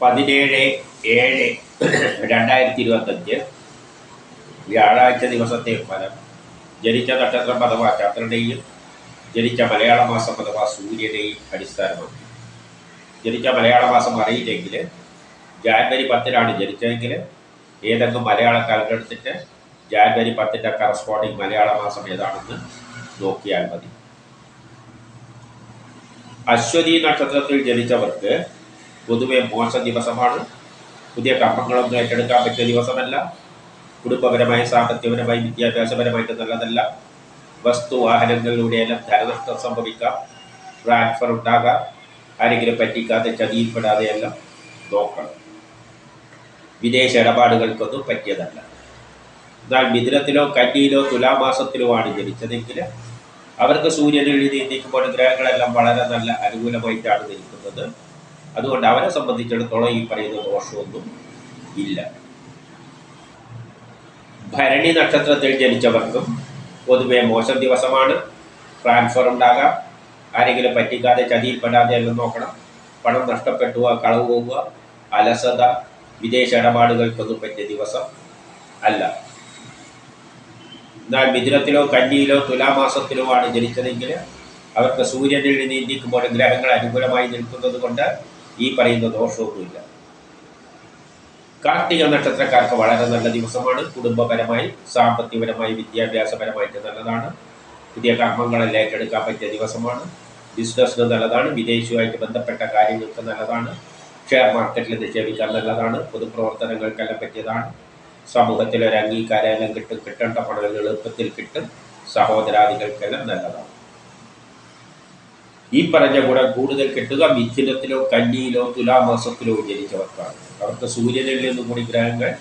പതിനേഴ് ഏഴ് രണ്ടായിരത്തി ഇരുപത്തഞ്ച് വ്യാഴാഴ്ച ദിവസത്തെ ഫലം. ജനിച്ച നക്ഷത്രം അഥവാ ചന്ദ്രനെയും ജനിച്ച മലയാള മാസം അഥവാ സൂര്യനെയും അടിസ്ഥാനമാക്കി. ജനിച്ച മലയാള മാസം അറിയില്ലെങ്കിൽ ജാനുവരി പത്തിനാണ് ജനിച്ചതെങ്കിൽ ഏതെങ്കിലും മലയാള കാലം എടുത്തിട്ട് ജാനുവരി പത്തിന്റെ കറസ്പോണ്ടിങ് മലയാള മാസം ഏതാണെന്ന് നോക്കിയാൽ മതി. അശ്വതി നക്ഷത്രത്തിൽ ജനിച്ചവർക്ക് പൊതുവെ മോശ ദിവസമാണ്. പുതിയ കർമ്മങ്ങളൊന്നും ഏറ്റെടുക്കാൻ പറ്റിയ ദിവസമല്ല. കുടുംബപരമായി സാമ്പത്തികപരമായി വിദ്യാഭ്യാസപരമായിട്ട് നല്ലതല്ല. വസ്തു വാഹനങ്ങളിലൂടെയെല്ലാം ധനനഷ്ടം സംഭവിക്കാം. ട്രാൻസ്ഫർ ഉണ്ടാകാം. ആരെങ്കിലും പറ്റിക്കാതെ ചതിയിൽപ്പെടാതെയെല്ലാം നോക്കണം. വിദേശ ഇടപാടുകൾക്കൊന്നും പറ്റിയതല്ല. എന്നാൽ മിഥുനത്തിലോ കന്നിയിലോ തുലാമാസത്തിലോ ആണ് ജനിച്ചതെങ്കിൽ അവർക്ക് സൂര്യനിൽ നീന്തിക്കുമ്പോൾ ഗ്രഹങ്ങളെല്ലാം വളരെ നല്ല അനുകൂലമായിട്ടാണ് നിൽക്കുന്നത്. അതുകൊണ്ട് അവനെ സംബന്ധിച്ചിടത്തോളം ഈ പറയുന്ന ദോഷമൊന്നും ഇല്ല. ഭരണി നക്ഷത്രത്തിൽ ജനിച്ചവർക്കും പൊതുവെ മോശം ദിവസമാണ്. ട്രാൻസ്ഫർ ഉണ്ടാകാം. ആരെങ്കിലും പറ്റിക്കാതെ ചതിയിൽപ്പെടാതെ എല്ലാം നോക്കണം. പണം നഷ്ടപ്പെട്ടു കളവ് പോവുക അലസത വിദേശ ഇടപാടുകൾക്കൊന്നും പറ്റിയ ദിവസം അല്ല. എന്നാൽ മിഥുനത്തിലോ കന്നിയിലോ തുലാമാസത്തിലോ ആണ് ജനിച്ചതെങ്കിൽ അവർക്ക് സൂര്യനിൽ നീന്തിക്കുമ്പോൾ ഗ്രഹങ്ങൾ അനുകൂലമായി നിൽക്കുന്നത് കൊണ്ട് ഈ പറയുന്ന ദോഷമൊന്നുമില്ല. കാർത്തിക നക്ഷത്രക്കാർക്ക് വളരെ നല്ല ദിവസമാണ്. കുടുംബപരമായി സാമ്പത്തികപരമായി വിദ്യാഭ്യാസപരമായിട്ട് നല്ലതാണ്. പുതിയ കർമ്മങ്ങളെല്ലാം ഏറ്റെടുക്കാൻ പറ്റിയ ദിവസമാണ്. ബിസിനസ്സിന് നല്ലതാണ്. വിദേശവുമായിട്ട് ബന്ധപ്പെട്ട കാര്യങ്ങൾക്ക് നല്ലതാണ്. ഷെയർ മാർക്കറ്റിൽ നിക്ഷേപിക്കാൻ നല്ലതാണ്. പൊതുപ്രവർത്തനങ്ങൾക്കെല്ലാം പറ്റിയതാണ്. സമൂഹത്തിൽ ഒരു അംഗീകാരം കിട്ടും കിട്ടേണ്ട പണം എളുപ്പത്തിൽ കിട്ടും. സഹോദരാദികൾക്കെല്ലാം നല്ലതാണ്. ഈ പറഞ്ഞ ഗുണം കൂടുതൽ കിട്ടുക മിഥുനത്തിലോ കന്നിയിലോ തുലാമാസത്തിലോ ജനിച്ചവർക്കാണ്. അവർക്ക് സൂര്യനിൽ നിന്നും കൂടി ഗ്രഹങ്ങൾ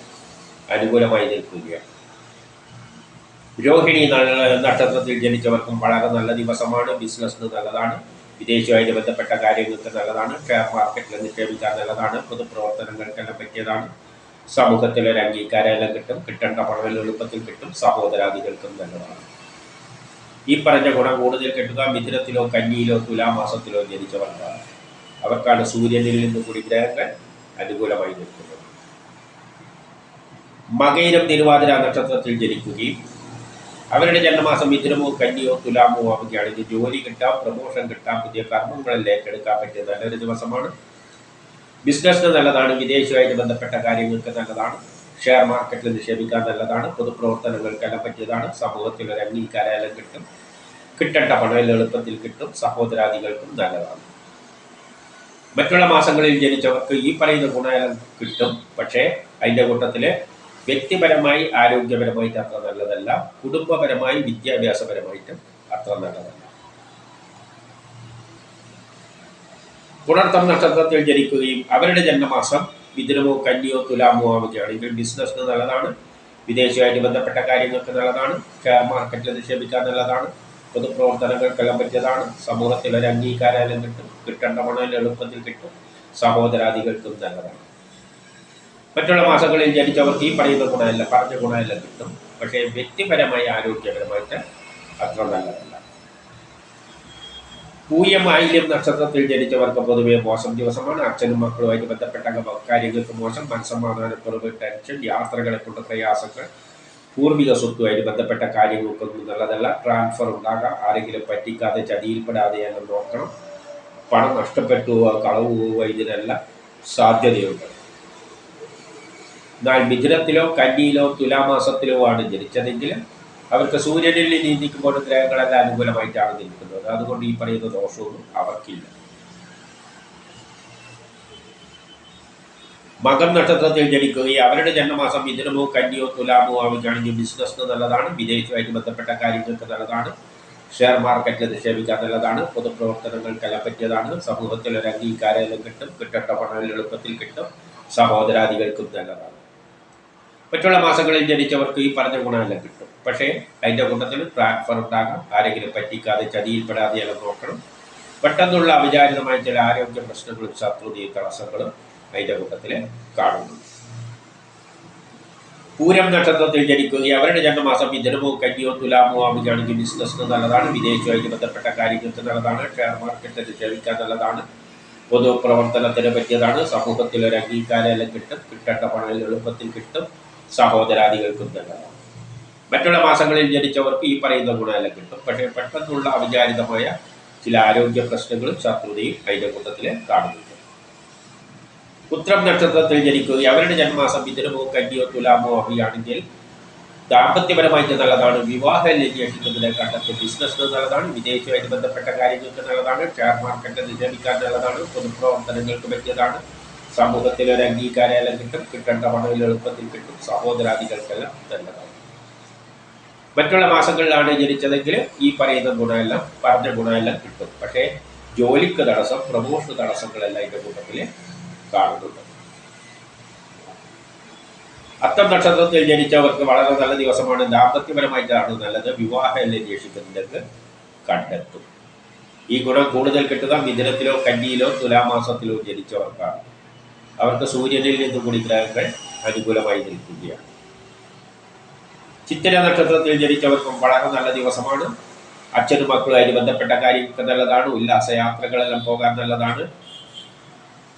അനുകൂലമായി നിൽക്കുകയാണ്. രോഹിണി നക്ഷത്രത്തിൽ ജനിച്ചവർക്കും വളരെ നല്ല ദിവസമാണ്. ബിസിനസ്സിന് നല്ലതാണ്. വിദേശവുമായിട്ട് ബന്ധപ്പെട്ട കാര്യങ്ങൾക്ക് നല്ലതാണ്. ഷെയർ മാർക്കറ്റിൽ നിക്ഷേപിക്കാൻ നല്ലതാണ്. പൊതുപ്രവർത്തനങ്ങൾക്കെല്ലാം പറ്റിയതാണ്. സമൂഹത്തിലൊരു അംഗീകാരം എല്ലാം കിട്ടും. കിട്ടേണ്ട പണം എളുപ്പത്തിൽ കിട്ടും. സഹോദരാദികൾക്കും നല്ലതാണ്. ഈ പറഞ്ഞ ഗുണം കൂടുതൽ കിട്ടുക മിഥുനത്തിലോ കന്നിയിലോ തുലാമാസത്തിലോ ജനിച്ചവർക്കാണ് അവർക്കാണ് സൂര്യനിൽ നിന്ന് കൂടി ഗ്രഹങ്ങൾ അനുകൂലമായി നിൽക്കുന്നത്. മകയിരം തിരുവാതിര നക്ഷത്രത്തിൽ ജനിക്കുകയും അവരുടെ ജന്മമാസം മിഥുനമോ കന്നിയോ തുലാമോ ആവുകയാണെങ്കിൽ ജോലി കിട്ടാം പ്രമോഷൻ കിട്ടാം പുതിയ കർമ്മങ്ങളിൽ ഏറ്റെടുക്കാൻ പറ്റിയ നല്ലൊരു ദിവസമാണ്. ബിസിനസ്സിന് നല്ലതാണ് വിദേശവുമായിട്ട് ബന്ധപ്പെട്ട കാര്യങ്ങൾക്ക് നല്ലതാണ്. ഷെയർ മാർക്കറ്റിൽ നിക്ഷേപിക്കാൻ നല്ലതാണ് പൊതുപ്രവർത്തനങ്ങൾക്കെല്ലാം പറ്റിയതാണ് സമൂഹത്തിൽ ഒരു അംഗീകാരമെല്ലാം കിട്ടും കിട്ടേണ്ട പണം എളുപ്പത്തിൽ കിട്ടും സഹോദരാദികൾക്കും നല്ലതാണ്. മറ്റുള്ള മാസങ്ങളിൽ ജനിച്ചവർക്ക് ഈ പറയുന്ന ഗുണമെല്ലാം കിട്ടും പക്ഷേ അതിന്റെ കൂട്ടത്തിൽ വ്യക്തിപരമായി ആരോഗ്യപരമായിട്ട് അത്ര നല്ലതല്ല കുടുംബപരമായി വിദ്യാഭ്യാസപരമായിട്ടും അത്ര നല്ലതല്ല. പുണർത്തം നക്ഷത്രത്തിൽ ജനിക്കുകയും അവരുടെ ജന്മമാസം മിഥുനമോ കന്നിയോ തുലാമോ ആവുകയാണെങ്കിൽ ബിസിനസ്സിന് നല്ലതാണ്. വിദേശവുമായിട്ട് ബന്ധപ്പെട്ട കാര്യങ്ങൾക്ക് നല്ലതാണ്. ഷെയർ മാർക്കറ്റിൽ നിക്ഷേപിക്കാൻ നല്ലതാണ്. പൊതുപ്രവർത്തനങ്ങൾക്കെല്ലാം പറ്റിയതാണ്. സമൂഹത്തിൽ ഒരു അംഗീകാരം കിട്ടും. കിട്ടേണ്ട പണം എളുപ്പത്തിൽ കിട്ടും. സഹോദരാദികൾക്കും നല്ലതാണ്. മറ്റുള്ള മാസങ്ങളിൽ ജനിച്ചവർക്ക് ഈ പറയുന്ന ഗുണമല്ല പറഞ്ഞ ഗുണമെല്ലാം കിട്ടും. പക്ഷേ വ്യക്തിപരമായി ആരോഗ്യപരമായിട്ട് അത്ര നല്ലതല്ല. പൂയം നക്ഷത്രത്തിൽ ജനിച്ചവർക്ക് പൊതുവെ മോശം ദിവസമാണ്. അച്ഛനും മക്കളുമായിട്ട് ബന്ധപ്പെട്ട കാര്യങ്ങൾക്ക് മോശം മനസ്സമാധാനക്കുറവ് ടെൻഷൻ യാത്രകളെ കൊണ്ട് പ്രയാസങ്ങൾ പൂർവിക സ്വത്തുമായിട്ട് ബന്ധപ്പെട്ട കാര്യങ്ങൾക്കൊന്നും നല്ലതല്ല. ട്രാൻസ്ഫർ ഉണ്ടാകാം. ആരെങ്കിലും പറ്റിക്കാതെ ചതിയിൽപ്പെടാതെ അങ്ങ് നോക്കണം. പണം നഷ്ടപ്പെട്ടു കളവ് പോവുക ഇതിനെല്ലാം സാധ്യതയുണ്ട്. എന്നാൽ മിഥുനത്തിലോ കന്നിയിലോ തുലാമാസത്തിലോ ആണ് ജനിച്ചതെങ്കിൽ അവർക്ക് സൂര്യനിൽ നീന്തിക്കുമ്പോൾ ഗ്രഹങ്ങളെല്ലാം അനുകൂലമായിട്ടാണ് നിൽക്കുന്നത്. അതുകൊണ്ട് ഈ പറയുന്ന ദോഷവും അവർക്കില്ല. മകൻ നക്ഷത്രത്തിൽ ജനിക്കുകയും അവരുടെ ജന്മമാസം മിഥുനമോ കന്നിയോ തുലാമോ ആവുകയാണെങ്കിൽ ബിസിനസ്സിന് നല്ലതാണ് വിദേശവുമായിട്ട് ബന്ധപ്പെട്ട കാര്യങ്ങൾക്ക് നല്ലതാണ് ഷെയർ മാർക്കറ്റിൽ നിക്ഷേപിക്കാൻ നല്ലതാണ് പൊതുപ്രവർത്തനങ്ങൾക്കെല്ലാം പറ്റിയതാണ് സമൂഹത്തിൽ ഒരു അംഗീകാരം കിട്ടും കിട്ടേണ്ട പണം എളുപ്പത്തിൽ കിട്ടും സഹോദരാദികൾക്കും നല്ലതാണ്. മറ്റുള്ള മാസങ്ങളിൽ ജനിച്ചവർക്ക് ഈ പറഞ്ഞ ഗുണമെല്ലാം കിട്ടും. പക്ഷേ അതിന്റെ കൂട്ടത്തിൽ ട്രാൻസ്ഫർ ഉണ്ടാകാം ആരെങ്കിലും പറ്റിക്കാതെ ചതിയിൽപ്പെടാതെ എല്ലാം നോക്കണം. പെട്ടെന്നുള്ള അവിചാരിതമായ ചില ആരോഗ്യ പ്രശ്നങ്ങളും ശത്രുതയും തടസ്സങ്ങളും അതിന്റെ കൂട്ടത്തിൽ കാണുന്നു. പൂരം നക്ഷത്രത്തിൽ ജനിക്കുകയും അവരുടെ ജന്മമാസം മിഥുനമോ കന്നിയോ തുലാമോ ആവുകയാണെങ്കിൽ ബിസിനസ്സിന് നല്ലതാണ്. വിദേശമായിട്ട് ബന്ധപ്പെട്ട കാര്യങ്ങൾക്ക് നല്ലതാണ്. ഷെയർ മാർക്കറ്റിൽ നിക്ഷേപിക്കാൻ നല്ലതാണ്. പൊതുപ്രവർത്തനത്തിന് പറ്റിയതാണ്. സമൂഹത്തിൽ ഒരു അംഗീകാരം എല്ലാം കിട്ടും. കിട്ടേണ്ട പണം എളുപ്പത്തിൽ കിട്ടും. സഹോദരാദികൾക്കും തന്നെ. മറ്റുള്ള മാസങ്ങളിൽ ജനിച്ചവർക്ക് ഈ പറയുന്ന ഗുണമെല്ലാം കിട്ടും. പക്ഷേ പെട്ടെന്നുള്ള അവിചാരിതമായ ചില ആരോഗ്യ പ്രശ്നങ്ങളും ശത്രുതയും അതിന്റെ കൂട്ടത്തിൽ കാണുന്നുണ്ട്. ഉത്രം നക്ഷത്രത്തിൽ ജനിക്കുകയും അവരുടെ ജന്മമാസം മിഥുനമോ കന്യോ തുലാമോ അവയാണെങ്കിൽ ദാമ്പത്യപരമായിട്ട് നല്ലതാണ് വിവാഹം അന്വേഷിക്കുന്നതിനെ കണ്ടെത്തി ബിസിനസ്സിന് നല്ലതാണ് വിദേശവുമായിട്ട് ബന്ധപ്പെട്ട കാര്യങ്ങൾക്ക് നല്ലതാണ് ഷെയർ മാർക്കറ്റ് നിക്ഷേപിക്കാൻ നല്ലതാണ് പൊതുപ്രവർത്തനങ്ങൾക്ക് പറ്റിയതാണ്. സമൂഹത്തിൽ ഒരു അംഗീകാരമെല്ലാം കിട്ടും കിട്ടേണ്ട പണം എളുപ്പത്തിൽ കിട്ടും. സഹോദരാദികൾക്കെല്ലാം നല്ലതാണ് മറ്റുള്ള മാസങ്ങളിലാണ് ജനിച്ചതെങ്കിൽ ഈ പറയുന്ന ഗുണമെല്ലാം പറഞ്ഞ ഗുണമെല്ലാം കിട്ടും. പക്ഷേ ജോലിക്ക് തടസ്സം പ്രമോഷൻ തടസ്സങ്ങളെല്ലാം ഇതിന്റെ കൂട്ടത്തിൽ കാണുന്നുണ്ട്. അത്തം നക്ഷത്രത്തിൽ ജനിച്ചവർക്ക് വളരെ നല്ല ദിവസമാണ്. ദാമ്പത്യപരമായിട്ടാണ് നല്ലത്. വിവാഹം അന്വേഷിക്കുന്നതിലേക്ക് കണ്ടെത്തും. ഈ ഗുണം കൂടുതൽ കിട്ടുക മിഥുനത്തിലോ കന്നിയിലോ തുലാമാസത്തിലോ ജനിച്ചവർക്കാണ്. അവർക്ക് സൂര്യനിൽ നിന്നും കൂടി ഗ്രഹങ്ങൾ അനുകൂലമായി നിൽക്കുകയാണ്. ചിത്തിര നക്ഷത്രത്തിൽ ജനിച്ചവർക്കും വളരെ നല്ല ദിവസമാണ്. അച്ഛനും മക്കളുമായി ബന്ധപ്പെട്ട കാര്യങ്ങൾക്ക് നല്ലതാണ്. ഉല്ലാസയാത്രകളെല്ലാം പോകാൻ നല്ലതാണ്.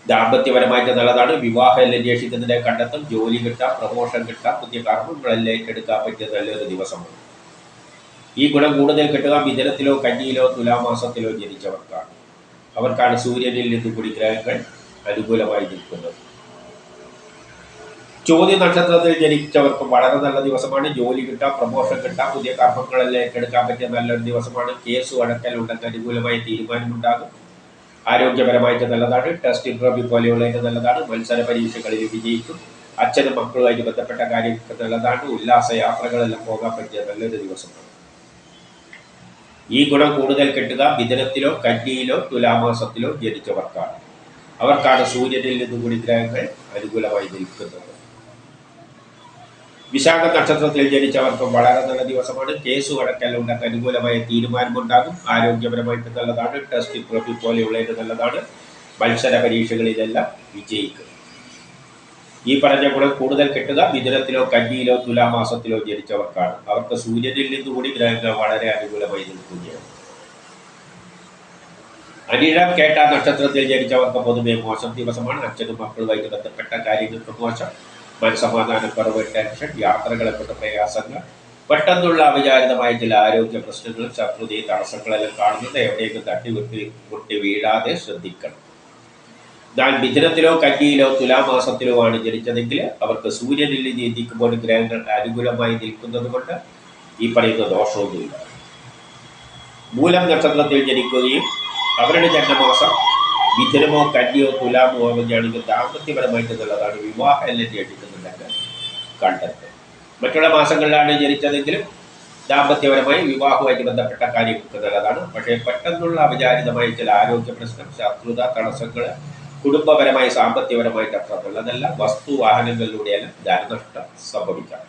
ദാമ്പത്യപരമായിട്ട് നല്ലതാണ്. വിവാഹം അന്വേഷിക്കുന്നതിനെ കണ്ടെത്തും. ജോലി കിട്ടാം പ്രമോഷൻ കിട്ടാം പുതിയ കർമ്മങ്ങളെല്ലാം ഏറ്റെടുക്കാൻ പറ്റിയ നല്ലൊരു ദിവസമാണ്. ഈ ഗുണം കൂടുതൽ കിട്ടുക മിഥുനത്തിലോ കന്നിയിലോ തുലാമാസത്തിലോ ജനിച്ചവർക്കാണ്. അവർക്കാണ് സൂര്യനിൽ നിന്ന് കൂടി ഗ്രഹങ്ങൾ അനുകൂലമായി നിൽക്കുന്നത് ചോദ്യ നക്ഷത്രത്തിൽ ജനിച്ചവർക്ക് വളരെ നല്ല ദിവസമാണ്. ജോലി കിട്ടാം പ്രമോഷൻ കിട്ടാം പുതിയ കർമ്മങ്ങളെല്ലാം ഏറ്റെടുക്കാൻ പറ്റിയ നല്ലൊരു ദിവസമാണ്. കേസ് അടക്കൽ ഉണ്ടെങ്കിൽ അനുകൂലമായ തീരുമാനമുണ്ടാകും. ആരോഗ്യപരമായിട്ട് നല്ലതാണ്. ടെസ്റ്റ് ഇന്റർവ്യൂ പോലെയുള്ളതിന് നല്ലതാണ്. മത്സര പരീക്ഷകളിൽ വിജയിക്കും. അച്ഛനും മക്കളുമായിട്ട് ബന്ധപ്പെട്ട കാര്യങ്ങൾക്ക് നല്ലതാണ്. ഉല്ലാസ യാത്രകളെല്ലാം പോകാൻ പറ്റിയ നല്ലൊരു ദിവസമാണ്. ഈ ഗുണം കൂടുതൽ കിട്ടുക മിഥുനത്തിലോ കന്നിയിലോ തുലാമാസത്തിലോ ജനിച്ചവർക്കാണ്. അവർക്കാണ് സൂര്യനിൽ നിന്നും കൂടി ഗ്രഹങ്ങൾ അനുകൂലമായി നിൽക്കുന്നത്. വിശാഖ നക്ഷത്രത്തിൽ ജനിച്ചവർക്കും വളരെ നല്ല ദിവസമാണ്. കേസ് അടക്കലുണ്ടെങ്കിൽ അനുകൂലമായ തീരുമാനമുണ്ടാകും ആരോഗ്യപരമായിട്ട് നല്ലതാണ്. ടെസ്റ്റ് ട്രോഫി പോലെയുള്ളതിന് നല്ലതാണ്. മത്സര പരീക്ഷകളിലെല്ലാം വിജയിക്കും. ഈ പറഞ്ഞ ഗുണം കൂടുതൽ കിട്ടുക മിഥുനത്തിലോ കന്നിയിലോ തുലാമാസത്തിലോ ജനിച്ചവർക്കാണ്. അവർക്ക് സൂര്യനിൽ നിന്നുകൂടി ഗ്രഹങ്ങൾ വളരെ അനുകൂലമായി നിൽക്കുകയാണ്. അനിഴം കേട്ട നക്ഷത്രത്തിൽ ജനിച്ചവർക്ക് പൊതുവെ മോശം ദിവസമാണ്. അച്ഛനും മക്കളുമായിട്ട് ബന്ധപ്പെട്ട കാര്യങ്ങൾക്ക് മോശം. മനസമാധാനക്കുറവ് ടെൻഷൻ യാത്രകളെ കൊണ്ട് പ്രയാസങ്ങൾ. പെട്ടെന്നുള്ള അവിചാരിതമായ ചില ആരോഗ്യ പ്രശ്നങ്ങളും ശത്രുതയും തടസ്സങ്ങളെല്ലാം കാണുന്നത് എവിടെയൊക്കെ തട്ടിവിട്ടി പൊട്ടി വീഴാതെ ശ്രദ്ധിക്കണം. എന്നാൽ മിഥുനത്തിലോ കന്നിയിലോ തുലാമാസത്തിലോ ആണ് ജനിച്ചതെങ്കിൽ അവർക്ക് സൂര്യനിൽ നീന്തിക്കുമ്പോൾ ഗ്രഹങ്ങൾ അനുകൂലമായി നിൽക്കുന്നത് കൊണ്ട് ഈ പറയുന്ന ദോഷമൊന്നുമില്ല. മൂലം നക്ഷത്രത്തിൽ ജനിക്കുകയും അവരുടെ ജന്മമാസം മിഥുനമോ കന്യോ തുലാമോ ആവുകയാണെങ്കിൽ ദാമ്പത്യപരമായിട്ട് നല്ലതാണ് വിവാഹം എല്ലാം ചെയ്തിട്ടുണ്ടെങ്കിൽ കണ്ടെത്തും മറ്റുള്ള മാസങ്ങളിലാണ് ജനിച്ചതെങ്കിലും ദാമ്പത്യപരമായി വിവാഹവുമായിട്ട് ബന്ധപ്പെട്ട കാര്യങ്ങൾക്ക് നല്ലതാണ്. പക്ഷേ പെട്ടെന്നുള്ള അവിചാരിതമായ ചില ആരോഗ്യ പ്രശ്നം ശത്രുത തടസ്സങ്ങൾ കുടുംബപരമായി സാമ്പത്തികപരമായിട്ട് അത്ര നല്ലതല്ല. വസ്തു വാഹനങ്ങളിലൂടെയെല്ലാം ധനനഷ്ടം സംഭവിക്കാം.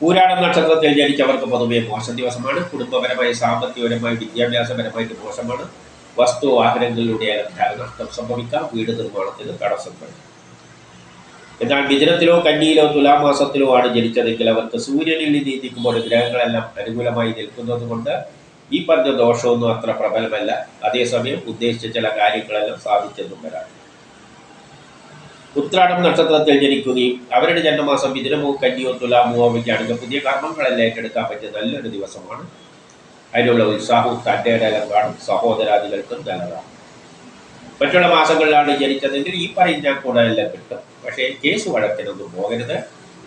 പൂരാടം നക്ഷത്രത്തിൽ ജനിച്ചവർക്ക് പൊതുവെ മോശം ദിവസമാണ്. കുടുംബപരമായി സാമ്പത്തികപരമായി വിദ്യാഭ്യാസപരമായിട്ട് മോശമാണ്. വസ്തു വാഹനങ്ങളിലൂടെയെല്ലാം ധനനഷ്ടം സംഭവിക്കാം. വീട് നിർമ്മാണത്തിന് തടസ്സം വരും. എന്നാൽ മിഥുനത്തിലോ കന്നിയിലോ തുലാമാസത്തിലോ ആണ് ജനിച്ചതെങ്കിൽ അവർക്ക് സൂര്യനിൽ നീതിക്കുമ്പോൾ ഗ്രഹങ്ങളെല്ലാം അനുകൂലമായി നിൽക്കുന്നത് കൊണ്ട് ഈ പറഞ്ഞ ദോഷമൊന്നും അത്ര പ്രബലമല്ല. അതേസമയം ഉദ്ദേശിച്ച ചില കാര്യങ്ങളെല്ലാം സാധിച്ചെന്നും വരാം. ഉത്രാടം നക്ഷത്രത്തിൽ ജനിക്കുകയും അവരുടെ ജന്മമാസം ഇതിനമോ കന്നിയോ തുലാമോ അവയ്ക്കാണെങ്കിൽ പുതിയ കർമ്മങ്ങളെല്ലാം ഏറ്റെടുക്കാൻ പറ്റിയ നല്ലൊരു ദിവസമാണ്. അതിനുള്ള ഉത്സാഹവും തന്റെ കാണും സഹോദരാദികൾക്കും നല്ലതാണ്. മറ്റുള്ള മാസങ്ങളിലാണ് ജനിച്ചതെങ്കിൽ ഈ പറയുന്ന ഗുണമെല്ലാം കിട്ടും. പക്ഷേ കേസ് വഴക്കിനൊന്നും പോകരുത്.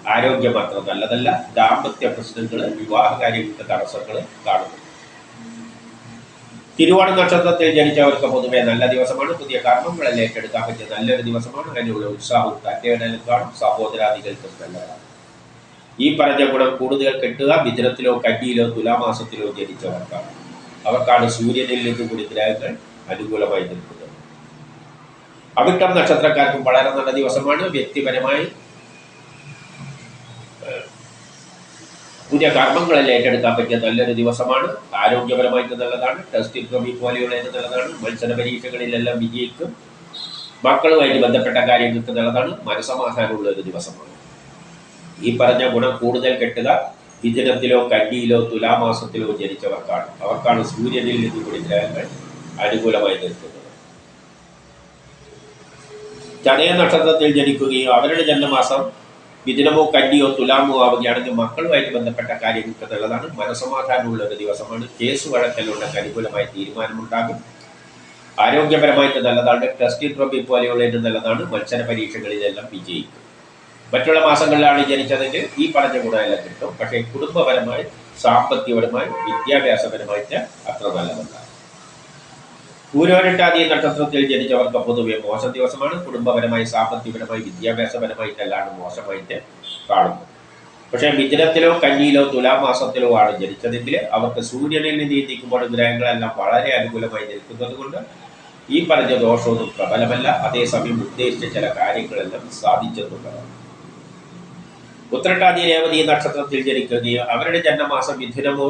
ആരോഗ്യം അത്ര നല്ലതല്ല. ദാമ്പത്യ പ്രശ്നങ്ങൾ വിവാഹ കാര്യങ്ങൾക്ക് തടസ്സങ്ങൾ കാണുന്നു തിരുവോണ നക്ഷത്രത്തിൽ ജനിച്ചവർക്ക് പൊതുവെ നല്ല ദിവസമാണ്. പുതിയ കർമ്മങ്ങളെ ഏറ്റെടുക്കാൻ പറ്റിയ നല്ലൊരു ദിവസമാണ്. അതിനുള്ള ഉത്സാഹവും കാണും. സഹോദരാദികൾക്കും നല്ലതാണ്. ഈ പറഞ്ഞ ഗുണം കൂടുതൽ കിട്ടുക മിഥുനത്തിലോ കന്നിയിലോ തുലാമാസത്തിലോ ജനിച്ചവർക്കാണ്. അവർക്കാണ് സൂര്യനിൽ നിന്ന് കൂടി ഗ്രഹങ്ങൾ അനുകൂലമായി നിൽക്കുന്നത്. അവിട്ടം നക്ഷത്രക്കാർക്കും വളരെ നല്ല ദിവസമാണ്. വ്യക്തിപരമായി പുതിയ കർമ്മങ്ങളെല്ലാം ഏറ്റെടുക്കാൻ പറ്റിയ നല്ലൊരു ദിവസമാണ്. ആരോഗ്യപരമായിട്ട് നല്ലതാണ്. ടെസ്റ്റ് ഇന്റർവ്യൂ പോലെയുള്ളത് നല്ലതാണ്. മത്സര പരീക്ഷകളിലെല്ലാം വിജയിക്കും. മക്കളുമായിട്ട് ബന്ധപ്പെട്ട കാര്യങ്ങൾക്ക് നല്ലതാണ്. മനസമാധാനമുള്ള ഒരു ദിവസമാണ്. ഈ പറഞ്ഞ ഗുണം കൂടുതൽ കെട്ടുക മിഥുനത്തിലോ കന്നിയിലോ തുലാമാസത്തിലോ ജനിച്ചവർക്കാണ്. അവർക്കാണ് സൂര്യനിൽ നിന്ന് കൂടി ഗ്രഹങ്ങൾ അനുകൂലമായി നിൽക്കുന്നത്. ചതയ നക്ഷത്രത്തിൽ ജനിക്കുകയും അവരുടെ ജന്മമാസം മിഥുനമോ കന്നിയോ തുലാമോ ആവുകയാണെങ്കിൽ മക്കളുമായിട്ട് ബന്ധപ്പെട്ട കാര്യങ്ങൾക്ക് നല്ലതാണ് മനസമാധാനമുള്ള ഒരു ദിവസമാണ്. കേസ് വഴക്കലുണ്ടെങ്കിൽ അനുകൂലമായ തീരുമാനമുണ്ടാകും. ആരോഗ്യപരമായിട്ട് നല്ലതാണ്. ടെസ്റ്റ് ട്രോഫി പോലെയുള്ളതിന് നല്ലതാണ്. മത്സര പരീക്ഷകളിലെല്ലാം വിജയിക്കും. മറ്റുള്ള മാസങ്ങളിലാണ് ജനിച്ചതെങ്കിൽ ഈ പറഞ്ഞ ഗുണമെല്ലാം കിട്ടും. പക്ഷേ കുടുംബപരമായി സാമ്പത്തികപരമായി വിദ്യാഭ്യാസപരമായിട്ട് അത്ര നല്ലതല്ല. പൂരോരട്ടാതി നക്ഷത്രത്തിൽ ജനിച്ചവർക്ക് പൊതുവെ മോശ ദിവസമാണ്. കുടുംബപരമായി സാമ്പത്തികപരമായി വിദ്യാഭ്യാസപരമായിട്ടെല്ലാം മോശമായിട്ട് കാണുന്നു. പക്ഷേ മിഥുനത്തിലോ കന്നിയിലോ തുലാമാസത്തിലോ ആണ് ജനിച്ചതെങ്കിൽ അവർക്ക് സൂര്യനിൽ നീന്തിക്കുമ്പോൾ ഗ്രഹങ്ങളെല്ലാം വളരെ അനുകൂലമായി നിൽക്കുന്നത് കൊണ്ട് ഈ പറഞ്ഞ ദോഷമൊന്നും പ്രബലമല്ല. അതേസമയം ഉദ്ദേശിച്ച ചില കാര്യങ്ങളെല്ലാം സാധിച്ചെന്നുള്ളതാണ് ഉത്രട്ടാതി രേവതി നക്ഷത്രത്തിൽ ജനിക്കുകയും അവരുടെ ജന്മമാസം മിഥുനമോ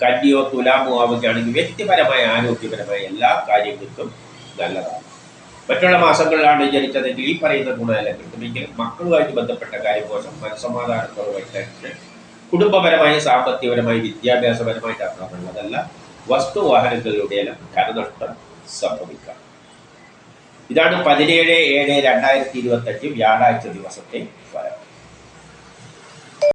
കന്നിയോ തുലാമോ ആവുകയാണെങ്കിൽ വ്യക്തിപരമായ ആരോഗ്യപരമായ എല്ലാ കാര്യങ്ങൾക്കും നല്ലതാണ്. മറ്റുള്ള മാസങ്ങളിലാണ് ജനിച്ചതെങ്കിൽ ഈ പറയുന്ന ഗുണമെല്ലാം കിട്ടുമെങ്കിൽ മക്കളുമായിട്ട് ബന്ധപ്പെട്ട കാര്യം കോശം മനസ്സമാധാനക്കുറവായിട്ട് കുടുംബപരമായി സാമ്പത്തികപരമായി വിദ്യാഭ്യാസപരമായിട്ട് അർത്ഥമുള്ളതല്ല വസ്തുവാഹനങ്ങളിലൂടെയെല്ലാം ധനനഷ്ടം സംഭവിക്കാം. ഇതാണ് പതിനേഴ് ഏഴ് രണ്ടായിരത്തി ഇരുപത്തഞ്ച് വ്യാഴാഴ്ച ദിവസത്തെ ഫലം.